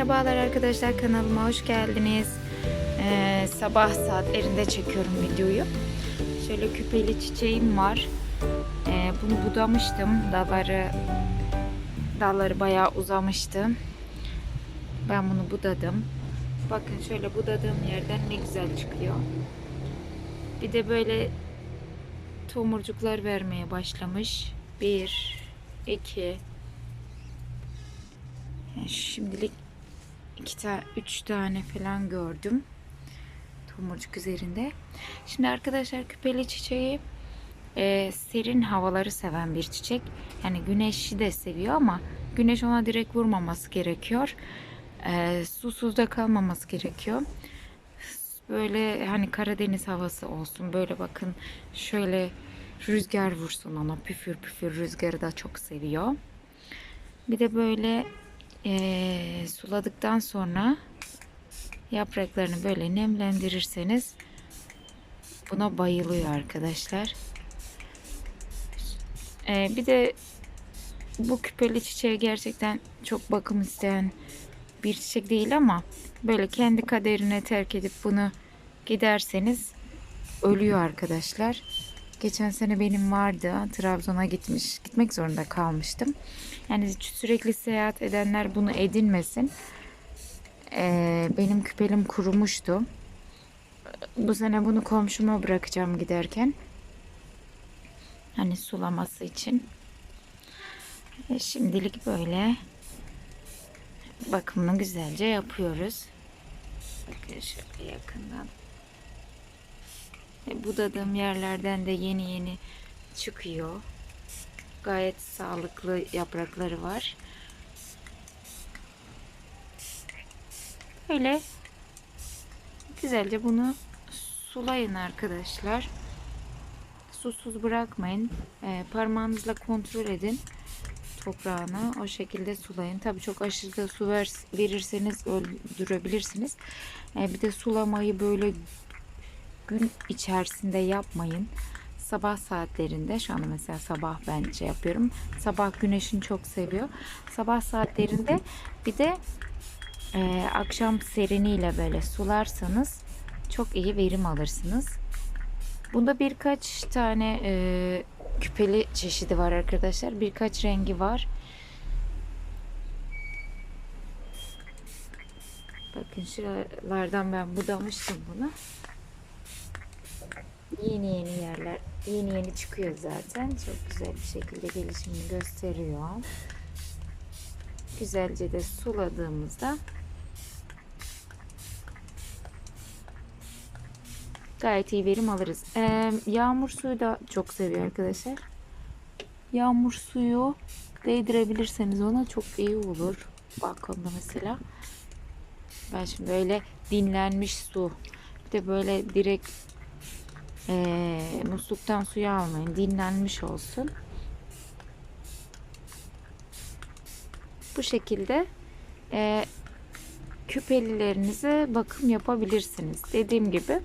Merhabalar arkadaşlar kanalıma hoş geldiniz. Ee, sabah saatlerinde çekiyorum videoyu. Şöyle küpeli çiçeğim var. Ee, bunu budamıştım. Dalları dalları bayağı uzamıştı. Ben bunu budadım. Bakın şöyle budadığım yerden ne güzel çıkıyor. Bir de böyle tomurcuklar vermeye başlamış. Bir, iki, yani şimdilik iki tane, üç tane falan gördüm. Tomurcuk üzerinde. Şimdi arkadaşlar küpeli çiçeği e, serin havaları seven bir çiçek. Yani güneşi de seviyor ama güneş ona direkt vurmaması gerekiyor. E, susuz kalmaması gerekiyor. Böyle hani Karadeniz havası olsun. Böyle bakın şöyle rüzgar vursun ona. Püfür püfür rüzgarı da çok seviyor. Bir de böyle eee, suladıktan sonra yapraklarını böyle nemlendirirseniz buna bayılıyor arkadaşlar. Eee, bir de bu küpeli çiçeği gerçekten çok bakım isteyen bir çiçek değil ama böyle kendi kaderine terk edip bunu giderseniz ölüyor arkadaşlar. Geçen sene benim vardı. Trabzon'a gitmiş. Gitmek zorunda kalmıştım. Yani sürekli seyahat edenler bunu edinmesin. Ee, benim küpelim kurumuştu. Bu sene bunu komşuma bırakacağım giderken. Hani sulaması için. E, şimdilik böyle bakımını güzelce yapıyoruz. Şöyle yakından. E, budadığım yerlerden de yeni yeni çıkıyor. Gayet sağlıklı yaprakları var. Böyle güzelce bunu sulayın arkadaşlar. Susuz bırakmayın. E, parmağınızla kontrol edin toprağını. O şekilde sulayın. Tabii çok aşırı su ver, verirseniz öldürebilirsiniz. E, bir de sulamayı böyle gün içerisinde yapmayın. Sabah saatlerinde şu an mesela sabah ben şey yapıyorum. Sabah güneşini çok seviyor. Sabah saatlerinde bir de e, akşam seriniyle böyle sularsanız çok iyi verim alırsınız. Bunda birkaç tane e, küpeli çeşidi var arkadaşlar. Birkaç rengi var. Bakın şuralardan ben budamıştım bunu. Yeni yeni yerler, yeni yeni çıkıyor zaten. Çok güzel bir şekilde gelişimini gösteriyor. Güzelce de suladığımızda gayet iyi verim alırız. Ee, yağmur suyu da çok seviyor arkadaşlar. Yağmur suyu değdirebilirseniz ona çok iyi olur. Balkonda mesela. Ben şimdi böyle dinlenmiş su. Bir de böyle direkt e, musluktan suyu almayın. Dinlenmiş olsun. Bu şekilde e, küpelilerinize bakım yapabilirsiniz. Dediğim gibi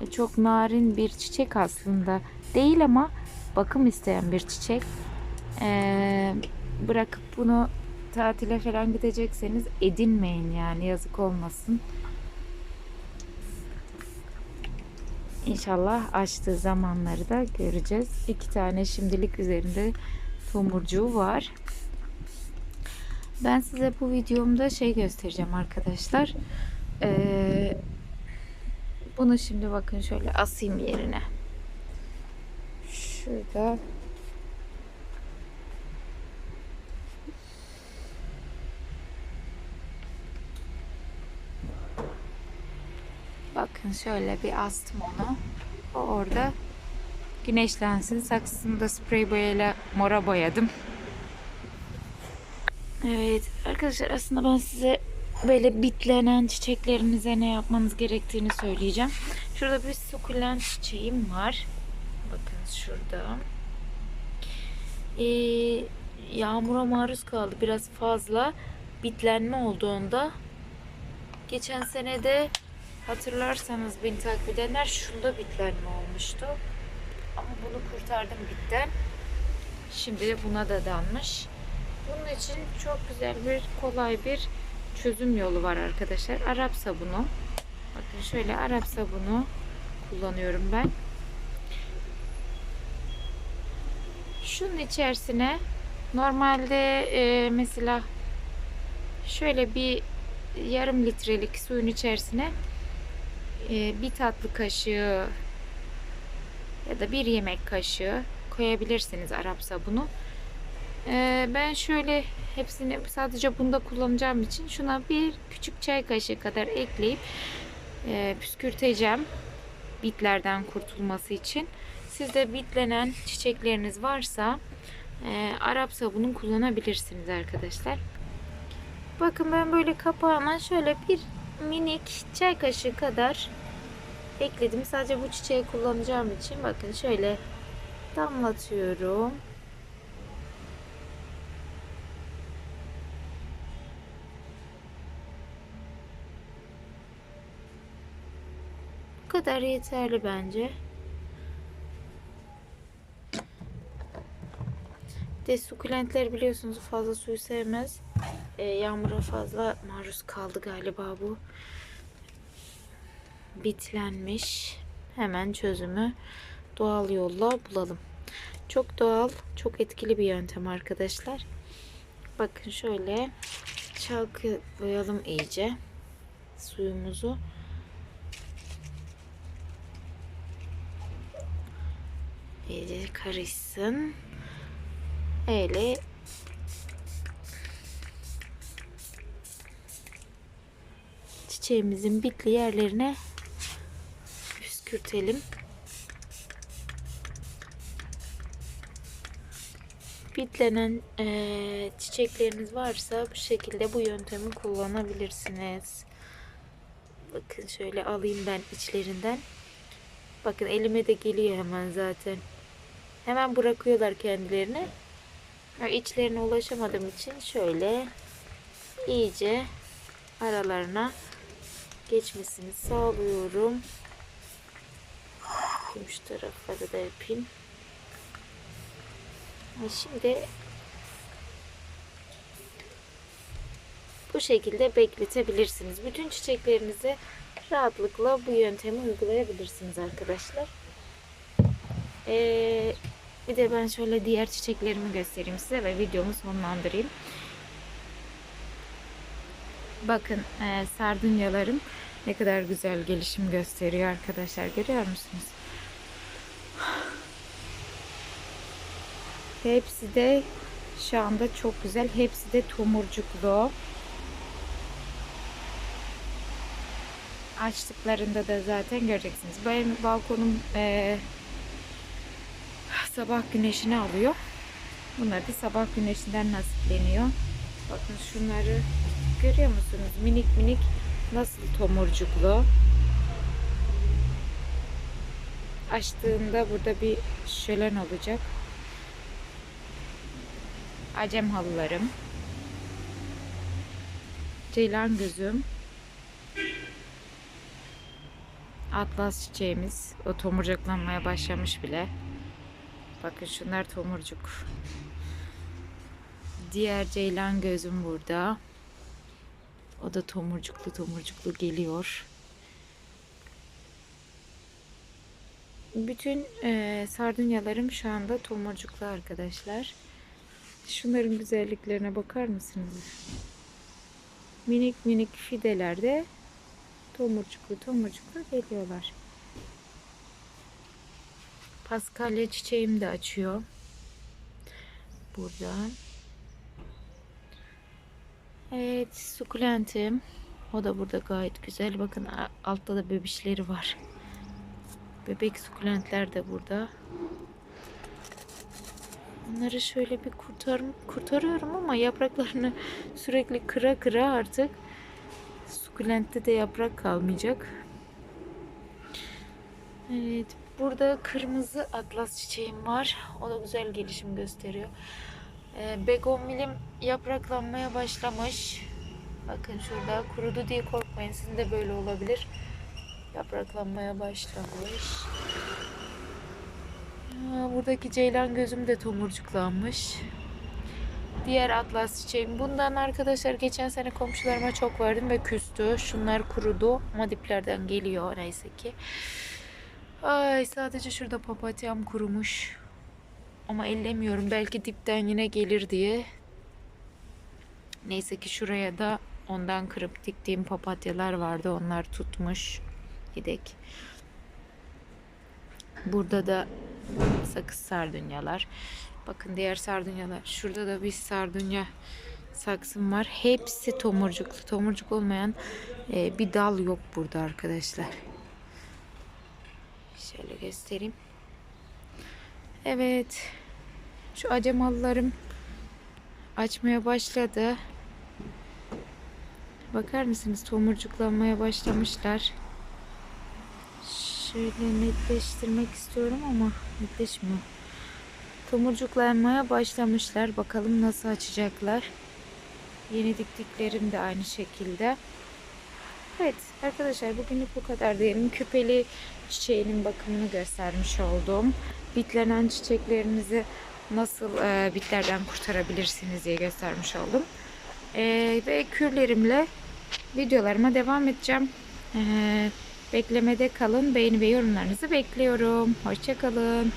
e, çok narin bir çiçek aslında değil ama bakım isteyen bir çiçek. E, bırakıp bunu tatile falan gidecekseniz edinmeyin yani yazık olmasın. İnşallah açtığı zamanları da göreceğiz. İki tane şimdilik üzerinde tomurcuğu var. Ben size bu videomda şey göstereceğim arkadaşlar. Ee, bunu şimdi bakın şöyle asayım yerine. Şurada Bakın şöyle bir astım onu. O orada güneşlensin. Saksısını da sprey boyayla mora boyadım. Evet arkadaşlar aslında ben size böyle bitlenen çiçeklerinize ne yapmanız gerektiğini söyleyeceğim. Şurada bir sukulent çiçeğim var. Bakın şurada. Ee, yağmura maruz kaldı biraz fazla. Bitlenme oldu onda. Geçen sene de Hatırlarsanız beni takip edenler şunda bitlenme olmuştu. Ama bunu kurtardım bitten. Şimdi de buna da danmış. Bunun için çok güzel bir kolay bir çözüm yolu var arkadaşlar. Arap sabunu. Bakın şöyle Arap sabunu kullanıyorum ben. Şunun içerisine normalde e, mesela şöyle bir yarım litrelik suyun içerisine bir tatlı kaşığı ya da bir yemek kaşığı koyabilirsiniz Arap sabunu. E, ben şöyle hepsini sadece bunda kullanacağım için şuna bir küçük çay kaşığı kadar ekleyip e, püskürteceğim bitlerden kurtulması için. Sizde bitlenen çiçekleriniz varsa e, Arap sabunu kullanabilirsiniz arkadaşlar. Bakın ben böyle kapağına şöyle bir minik çay kaşığı kadar ekledim. Sadece bu çiçeği kullanacağım için bakın şöyle damlatıyorum. Bu kadar yeterli bence. De sukulentler biliyorsunuz fazla suyu sevmez. Ee, yağmura fazla maruz kaldı galiba bu. Bitlenmiş. Hemen çözümü doğal yolla bulalım. Çok doğal, çok etkili bir yöntem arkadaşlar. Bakın şöyle çalkalayalım iyice suyumuzu. İyice karışsın. Öyle çiçeğimizin bitli yerlerine püskürtelim. Bitlenen eee, çiçekleriniz varsa bu şekilde bu yöntemi kullanabilirsiniz. Bakın şöyle alayım ben içlerinden. Bakın elime de geliyor hemen zaten. Hemen bırakıyorlar kendilerini. İçlerine ulaşamadığım için şöyle iyice aralarına geçmesini sağlıyorum. Şu tarafa da yapayım. Ha, Şimdi bu şekilde bekletebilirsiniz. Bütün çiçeklerinizi rahatlıkla bu yöntemi uygulayabilirsiniz arkadaşlar. Ee, bir de ben şöyle diğer çiçeklerimi göstereyim size ve videomu sonlandırayım. Bakın e, sardunyalarım ne kadar güzel gelişim gösteriyor arkadaşlar. Görüyor musunuz? Hepsi de şu anda çok güzel. Hepsi de tomurcuklu. Açtıklarında da zaten göreceksiniz. Benim balkonum e, sabah güneşini alıyor. Bunlar da sabah güneşinden nasipleniyor. Bakın şunları görüyor musunuz? Minik minik nasıl tomurcuklu. Açtığında burada bir şölen olacak. Acem halılarım. Ceylan gözüm. Atlas çiçeğimiz. O tomurcuklanmaya başlamış bile. Bakın şunlar tomurcuk. Diğer ceylan gözüm burada. O da tomurcuklu tomurcuklu geliyor. Bütün e, sardunyalarım şu anda tomurcuklu arkadaşlar. Şunların güzelliklerine bakar mısınız? Minik minik fidelerde tomurcuklu tomurcuklu geliyorlar. Paskalya çiçeğim de açıyor. Burada. Evet, sukulentim. O da burada gayet güzel. Bakın altta da bebişleri var. Bebek sukulentler de burada. Bunları şöyle bir kurtar kurtarıyorum ama yapraklarını sürekli kıra kıra artık sukulentte de yaprak kalmayacak. Evet, burada kırmızı atlas çiçeğim var. O da güzel gelişim gösteriyor. Begonvilim yapraklanmaya başlamış. Bakın şurada kurudu diye korkmayın. Sizin de böyle olabilir. Yapraklanmaya başlamış. Buradaki ceylan gözüm de tomurcuklanmış. Diğer atlas çiçeğim. Bundan arkadaşlar geçen sene komşularıma çok verdim ve küstü. Şunlar kurudu ama diplerden geliyor neyse ki. Ay sadece şurada papatyam kurumuş. Ama ellemiyorum. Belki dipten yine gelir diye. Neyse ki şuraya da ondan kırıp diktiğim papatyalar vardı. Onlar tutmuş. Gidek. Burada da sakız sardunyalar. Bakın diğer sardunyalar. Şurada da bir sardunya saksım var. Hepsi tomurcuklu. Tomurcuk olmayan e, bir dal yok burada arkadaşlar. Şöyle göstereyim. Evet. Şu acemalılarım açmaya başladı. Bakar mısınız? Tomurcuklanmaya başlamışlar. Şöyle netleştirmek istiyorum ama netleşmiyor. Tomurcuklanmaya başlamışlar. Bakalım nasıl açacaklar. Yeni diktiklerim de aynı şekilde. Evet arkadaşlar bugünlük bu kadar diyelim. Küpeli çiçeğinin bakımını göstermiş oldum. Bitlenen çiçeklerinizi nasıl e, bitlerden kurtarabilirsiniz diye göstermiş oldum. E, ve kürlerimle videolarıma devam edeceğim. E, beklemede kalın. Beğeni ve yorumlarınızı bekliyorum. Hoşçakalın.